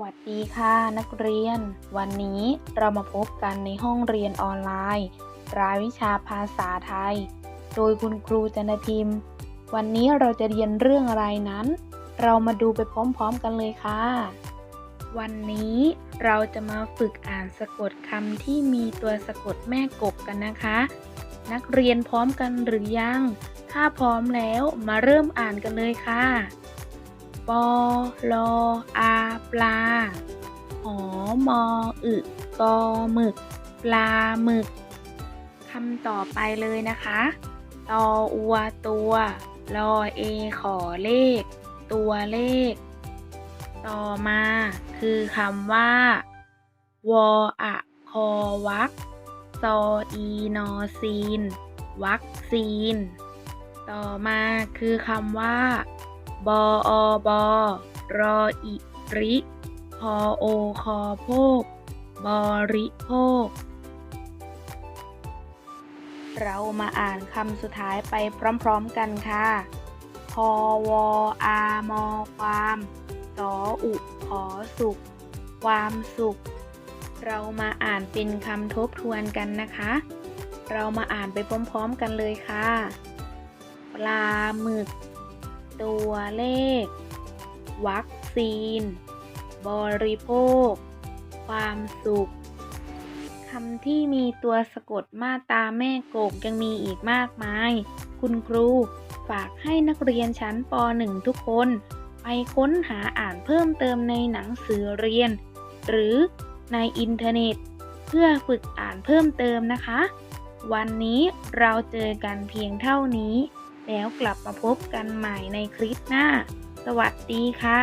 วัสดีค่ะนักเรียน วันนี้เรามาพบกันในห้องเรียนออนไลน์ รายวิชาภาษาไทย โดยคุณครูจันทิม วันนี้เราจะเรียนเรื่องอะไรนั้น เรามาดูไปพร้อมๆกันเลยค่ะ วันนี้เราจะมาฝึกอ่านสะกดคำที่มีตัวสะกดแม่กบกันนะคะ นักเรียนพร้อมกันหรือยัง ถ้าพร้อมแล้วมาเริ่มอ่านกันเลยค่ะ ปอลออาปลา หอมออึกอหมึก ปลาหมึกคำต่อไปเลยนะคะตออัวตัวลอเอขอเลข ตัวเลข ต่อมาคือคำว่า วออะคอวักซออีนอซีน วัคซีน ต่อมาคือคำว่า บออบอรออิริพอโอคอโพกบริโภค เรามาอ่านคำสุดท้ายไปพร้อมๆกันค่ะพอวออามอความสออุขอสุข ความสุข เรามาอ่านเป็นคำทบทวนกันนะคะ เรามาอ่านไปพร้อมๆกันเลยค่ะ ปลาหมึก ตัวเลข วัคซีน บริโภค ความสุขคำที่มีตัวสะกดมาตาแม่โกกยังมีอีกมากมาย คุณครูฝากให้นักเรียนชั้นป .1 ทุกคน ไปค้นหาอ่านเพิ่มเติมในหนังสือเรียน หรือในอินเทอร์เน็ต เพื่อฝึกอ่านเพิ่มเติมนะคะ วันนี้เราเจอกันเพียงเท่านี้ แล้วกลับมาพบกันใหม่ในคลิปหน้า สวัสดีค่ะ